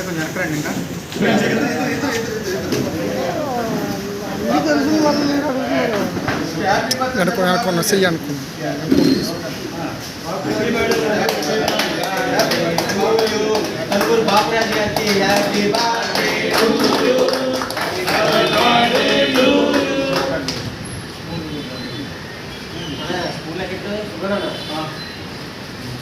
కొంచెం ఎక్కడండి ఇంకా అనుకో అనుకున్నా చెయ్యి అనుకున్నా బాపురాజు గారికి హ్యాపీ బర్త్డే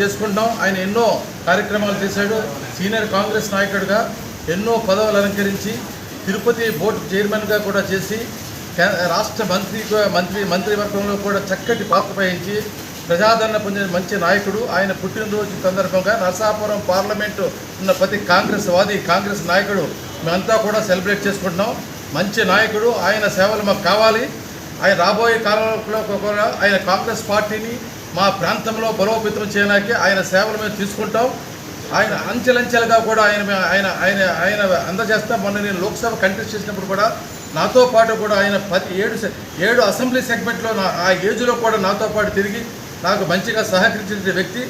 చేసుకుంటాం. ఆయన ఎన్నో కార్యక్రమాలు చేశాడు. సీనియర్ కాంగ్రెస్ నాయకుడిగా ఎన్నో పదవులు అలంకరించి తిరుపతి బోర్డు చైర్మన్గా కూడా చేసి రాష్ట్ర మంత్రి మంత్రి మంత్రివర్గంలో కూడా చక్కటి పాత్ర వహించి ప్రజాదరణ పొందిన మంచి నాయకుడు. ఆయన పుట్టినరోజు సందర్భంగా నరసాపురం పార్లమెంటు ఉన్న ప్రతి కాంగ్రెస్ వాది కాంగ్రెస్ నాయకుడు మేమంతా కూడా సెలబ్రేట్ చేసుకుంటున్నాం. మంచి నాయకుడు. ఆయన సేవలు మాకు కావాలి. ఆయన రాబోయే కాలంలో కూడా ఆయన కాంగ్రెస్ పార్టీని మా ప్రాంతంలో బలోపేతం చేయడానికి ఆయన సేవలు మేము తీసుకుంటాం. ఆయన అంచెలంచెలుగా కూడా ఆయన మే- ఆయన ఆయన ఆయన అందజేస్తాం. మొన్న నేను లోక్సభ కంటెస్ట్ చేసినప్పుడు కూడా నాతో పాటు కూడా ఆయన పది ఏడు ఏడు అసెంబ్లీ సెగ్మెంట్లో నా ఆ ఏజ్లో కూడా నాతో పాటు తిరిగి నాకు మంచిగా సహకరించిన వ్యక్తి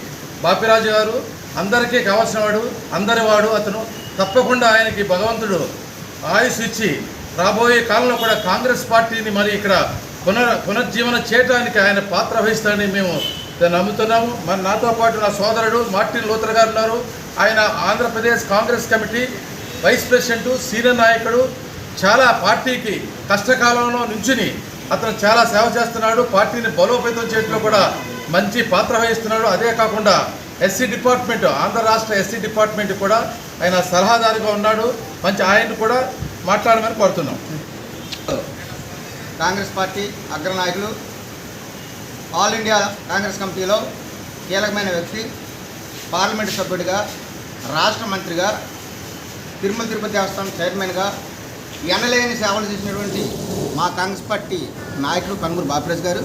బాపిరాజు గారు. అందరికీ కావాల్సిన వాడు అందరి వాడు అతను. తప్పకుండా ఆయనకి భగవంతుడు ఆయుష్ ఇచ్చి రాబోయే కాలంలో కూడా కాంగ్రెస్ పార్టీని మరి ఇక్కడ పునర్ పునర్జీవన చేయడానికి ఆయన పాత్ర వహిస్తాడని మేము నమ్ముతున్నాము. మరి నాతో పాటు నా సోదరుడు మార్టిన్ లూథర్ గారు ఉన్నారు. ఆయన Andhra Pradesh Congress committee vice president senior నాయకుడు. చాలా పార్టీకి కష్టకాలంలో నుంచుని అతను చాలా సేవ చేస్తున్నాడు. పార్టీని బలోపేతం చేయడంలో కూడా మంచి పాత్ర వహిస్తున్నాడు. అదే కాకుండా ఎస్సీ డిపార్ట్మెంట్ ఆంధ్ర రాష్ట్ర ఎస్సీ డిపార్ట్మెంట్ కూడా ఆయన సలహాదారుగా ఉన్నాడు. మంచి ఆయన్ని కూడా మాట్లాడమని కోరుతున్నాం. కాంగ్రెస్ పార్టీ అగ్రనాయకులు ఆల్ ఇండియా కాంగ్రెస్ కమిటీలో కీలకమైన వ్యక్తి పార్లమెంటు సభ్యుడిగా రాష్ట్ర మంత్రిగా తిరుమల తిరుపతి దేవస్థానం చైర్మన్గా ఎనలేని సేవలు చేసినటువంటి మా కాంగ్రెస్ పార్టీ నాయకుడు కనుమూరు బాపిరాజు గారు.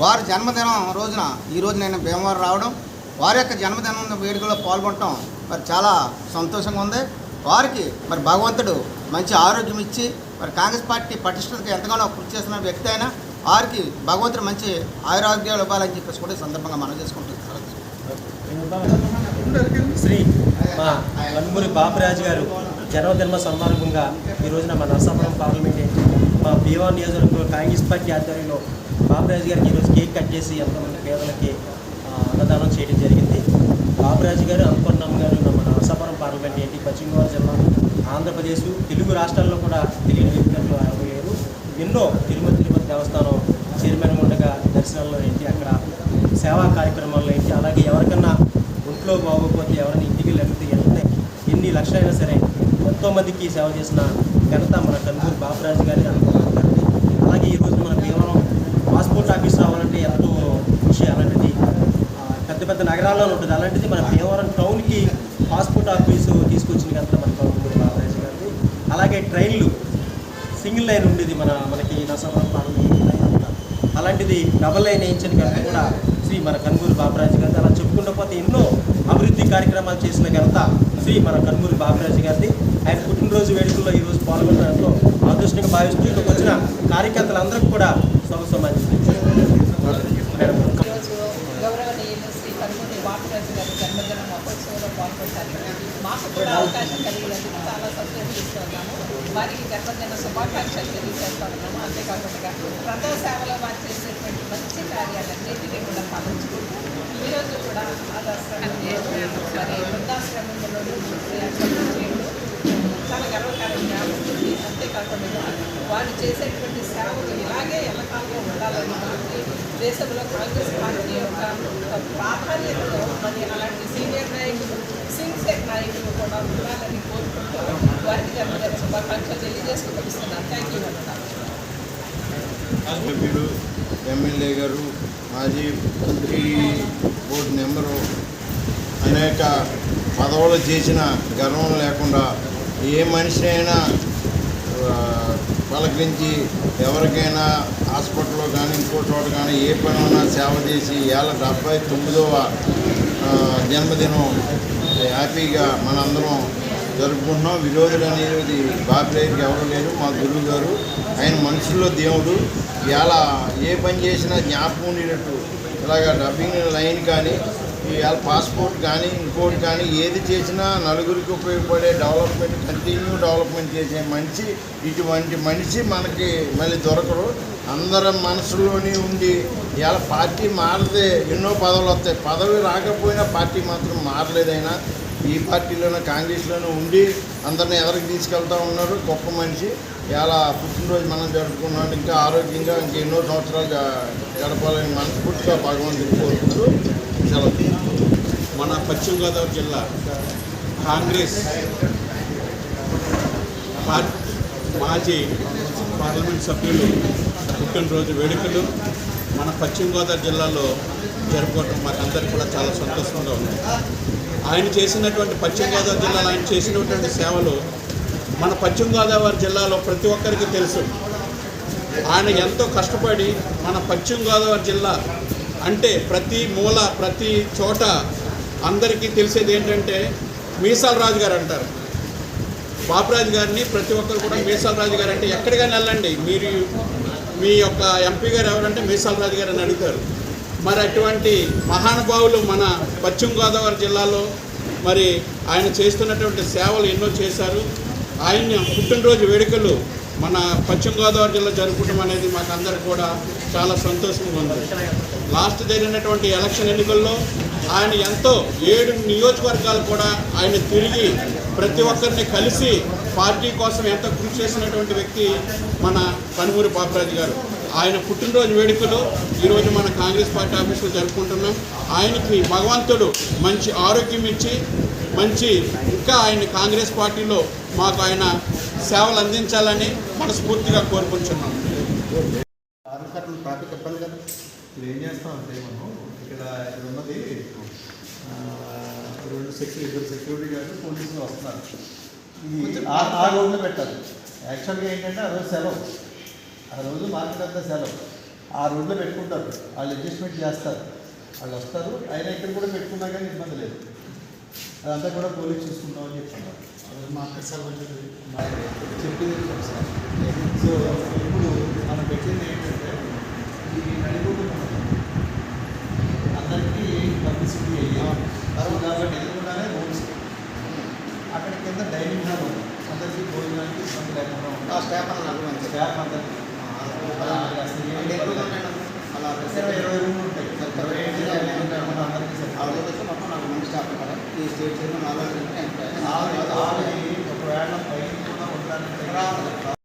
వారి జన్మదినం రోజున ఈ నేను భీమవరం రావడం వారి యొక్క జన్మదినం వేడుకలో పాల్గొనటం మరి చాలా సంతోషంగా ఉంది. వారికి మరి భగవంతుడు మంచి ఆరోగ్యం ఇచ్చి మరి కాంగ్రెస్ పార్టీ పటిష్టతకు ఎంతగానో కృషి చేస్తున్న వ్యక్తి అయినా వారికి భగవంతుడు మంచి ఆయురారోగ్యాలు ఇవ్వాలని చెప్పేసి కూడా సందర్భంగా మనం చేసుకుంటుంది శ్రీ మా వన్మూరి బాపరాజు గారు జన్మదిన సందర్భంగా ఈ రోజున మా నరసాపురం పార్లమెంట్ మా భీమా నియోజకవర్గంలో కాంగ్రెస్ పార్టీ ఆధ్వర్యంలో బాపరాజు గారికి ఈరోజు కేక్ కట్ చేసి ఎంతమంది పేదలకి అన్నదానం చేయడం జరిగింది. బాపరాజు గారు అనుకున్నాం గారు మన నరసాపురం పార్లమెంట్ ఏంటి? పశ్చిమ గోదావరి జిల్లా ఆంధ్రప్రదేశ్ తెలుగు రాష్ట్రాల్లో కూడా తెలియని వ్యక్తులు అవ్వలేరు ఎన్నో తిరుమల తిరుపతి దేవస్థానం చైర్మన్ ఉండగా దర్శనాల్లో ఏంటి? అక్కడ సేవా కార్యక్రమాల్లో ఏంటి? అలాగే ఎవరికన్నా ఒంట్లో బాగోకపోతే ఎవరైనా ఇంటికి లేకపోతే ఎన్ని లక్షలైనా సరే ఎంతోమందికి సేవ చేసిన ఘనత మన కన్నూరు బాబురాజు గారి అనుకున్నాం అలాగే ఈరోజు మన కేవలం పాస్పోర్ట్ ఆఫీస్ రావాలంటే ఎంతో విషయం అలాంటిది పెద్ద పెద్ద నగరాల్లో ఉంటుంది. అలాంటిది మన భీమవరం టౌన్కి పాస్పోర్ట్ ఆఫీసు తీసుకొచ్చిన ఘనత మన కన్నూరు బాబురాజు గారిది. అలాగే ట్రైన్లు సింగిల్ లైన్ ఉండేది మన మనకి నరసాపురం అలాంటిది డబల్ లైన్ వేయించిన ఘనత కూడా శ్రీ మన కన్నూరు బాబురాజు గారిది. అలా చెప్పుకుంటే పోతే ఎన్నో అభివృద్ధి కార్యక్రమాలు చేసిన ఘనత శ్రీ మన కనుమూరి బాబరాజు గారిది. ఆయన పుట్టినరోజు వేడుకల్లో ఈరోజు పాల్గొనడంతో అదృష్టంగా భావిస్తూ ఇక్కడికి వచ్చిన కార్యకర్తలందరికీ కూడా శుభ మేడం గౌరవనీయులు శ్రీ కనుమూరి బాపరాజు గారి జన్మదిన మహోత్సవంలో పాల్గొంటారు. మాకు కూడా అవకాశం కలిగినందుకు చాలా సంతోషిస్తున్నాము వారికి జన్మదిన శుభాకాంక్షలు తెలియజేస్తున్నాము అంతేకాకుండా ప్రజా సేవలో వారు చేసేటువంటి మంచి కార్యాలన్నింటినీ కూడా పాలించుకుంటూ ఈరోజు కూడా ఆదాశ్రమం మరి వృద్ధాశ్రమంలో చాలా గర్వకారంగా ఉంటుంది. అంతేకాకుండా వారు చేసేటువంటి సేవలు ఇలాగే ఎల్లకాలంలో ఉండాలని మనకి దేశంలో కాంగ్రెస్ పార్టీ యొక్క ప్రాధాన్యతలో మరి అలాంటి సీనియర్ నాయకులు సీనియర్ నాయకులు కూడా ఉండాలని కోరుకుంటూ వారికి జన్మదిన శుభాకాంక్షలు తెలియజేస్తూ ముగిస్తున్నాను థ్యాంక్ యూ సభ్యుడు ఎమ్మెల్యే గారు మాజీ మంత్రి బోర్డు మెంబరు అనేక పదవులు చేసిన గర్వం లేకుండా ఏ మనిషి అయినా పలకరించి ఎవరికైనా హాస్పిటల్లో కానీ ఇంకో చోట కానీ ఏ పని ఉన్నా సేవ చేసి ఏళ్ళ డెబ్బై తొమ్మిదవ జన్మదినం. హ్యాపీగా మనందరం జరుపుకుంటున్నాం. విరోధులు అనేది బాపిలేరికి ఎవరు లేరు. మా గురువు గారు ఆయన మనుషుల్లో దేవుడు. ఇలా ఏ పని చేసినా జ్ఞాపకం ఉండేటట్టు. ఇలాగ డబ్బింగ్ లైన్ కానీ ఇవాళ పాస్పోర్ట్ కానీ ఇంకోటి కానీ ఏది చేసినా నలుగురికి ఉపయోగపడే డెవలప్మెంట్ కంటిన్యూ డెవలప్మెంట్ చేసే మనిషి ఇటువంటి మనిషి మనకి మళ్ళీ దొరకరు అందరి మనసులోనే ఉండి ఇవాళ పార్టీ మారితే ఎన్నో పదవులు వస్తాయి. పదవి రాకపోయినా పార్టీ మాత్రం మారలేదైనా. ఈ పార్టీలోనూ కాంగ్రెస్లోనూ ఉండి అందరిని ఎవరికి తీసుకెళ్తా ఉన్నారు. గొప్ప మనిషి. ఇలా పుట్టినరోజు మనం జరుపుకున్నాం. ఇంకా ఆరోగ్యంగా ఇంకా ఎన్నో సంవత్సరాలు గడపాలని మనస్ఫూర్తిగా భగవంతుడు కోరుకుంటూ సెలవు మన పశ్చిమ గోదావరి జిల్లా కాంగ్రెస్ పార్- మాజీ పార్లమెంట్ సభ్యులు పుట్టినరోజు వేడుకలు మన పశ్చిమ గోదావరి జిల్లాలో జరుపుకోవటం మాకందరికీ కూడా చాలా సంతోషంగా ఉంది. ఆయన చేసినటువంటి పశ్చిమ గోదావరి జిల్లాలో ఆయన చేసినటువంటి సేవలు మన పశ్చిమ గోదావరి జిల్లాలో ప్రతి ఒక్కరికి తెలుసు. ఆయన ఎంతో కష్టపడి మన పశ్చిమ గోదావరి జిల్లా అంటే ప్రతి మూల ప్రతి చోట అందరికీ తెలిసేది ఏంటంటే మీసాల రాజు గారు అంటారు. బాపురాజు గారిని ప్రతి ఒక్కరు కూడా మీసాల రాజు గారు అంటే ఎక్కడికైనా వెళ్ళండి. మీరు మీ యొక్క ఎంపీ గారు ఎవరంటే మీసాల రాజు గారు అని అడుగుతారు. మరి అటువంటి మహానుభావులు మన పశ్చిమ గోదావరి జిల్లాలో మరి ఆయన చేస్తున్నటువంటి సేవలు ఎన్నో చేశారు. ఆయన పుట్టినరోజు వేడుకలు మన పశ్చిమ గోదావరి జిల్లా జరుపుకోవడం అనేది మాకు అందరికి కూడా చాలా సంతోషంగా ఉంది. లాస్ట్ జరిగినటువంటి ఎలక్షన్ ఎన్నికల్లో ఆయన ఎంతో ఏడు నియోజకవర్గాలు కూడా ఆయన తిరిగి ప్రతి ఒక్కరిని కలిసి పార్టీ కోసం ఎంతో కృషి చేసినటువంటి వ్యక్తి మన కనుమూరి బాబురాజు గారు. ఆయన పుట్టినరోజు వేడుకలు ఈరోజు మన కాంగ్రెస్ పార్టీ ఆఫీసులో జరుపుకుంటున్నాం. ఆయనకి భగవంతుడు మంచి ఆరోగ్యం ఇచ్చి మంచి ఇంకా ఆయన కాంగ్రెస్ పార్టీలో మాకు ఆయన సేవలు అందించాలని మనస్ఫూర్తిగా కోరుకుంటున్నాం ఆధార్ ట్రాఫిక్ చెప్పాలి కదా ఇప్పుడు ఏం చేస్తామంటే మనం ఇక్కడ ఇక్కడ ఉన్నది ఆ, రెండు సెక్యూరిటీ సెక్యూరిటీ గార్డు పోలీసులు వస్తున్నారు. ఇది ఆ- రోడ్లో పెట్టాలి యాక్చువల్గా ఏంటంటే ఆ రోజు సెలవు. ఆ రోజు మార్కెట్ అంతా సెలవు. ఆ రోడ్లో పెట్టుకుంటారు. వాళ్ళు అడ్జస్ట్మెంట్ చేస్తారు. వాళ్ళు వస్తారు. అయినా ఇక్కడ కూడా పెట్టుకున్నా కానీ ఇబ్బంది లేదు. అదంతా కూడా పోలీస్ చూసుకుంటామని చెప్తున్నారు మార్కెట్ సెలవు చెప్పింది సార్. సో ఇప్పుడు మనం పెట్టింది ఏంటంటే ఈ నడిపోతున్నాం అందరికీ పబ్లిసిటీ అయ్యాం కాబట్టి అక్కడ కింద డైనింగ్ హాల్ ఉంది అందరికీ భోజనానికి ఇబ్బంది లేకుండా ఆ ఉంటుంది స్టాఫ్ నాకు. స్టాఫ్ అందరికీ అలా ఇరవై ఇరవై రూమ్లు ఉంటాయి ఇరవై ఐదు ఇరవై ఐదు ఉంటాయి మన అందరికీ ఆ సరిపోతుంది. రోజు మొత్తం నాకు మంచి స్టాఫ్ ఉంటారు ఈ స్టేట్ చైర్మన్ నాలుగు ఆవిడ ఒకవేళ పైన కూడా ఉండడానికి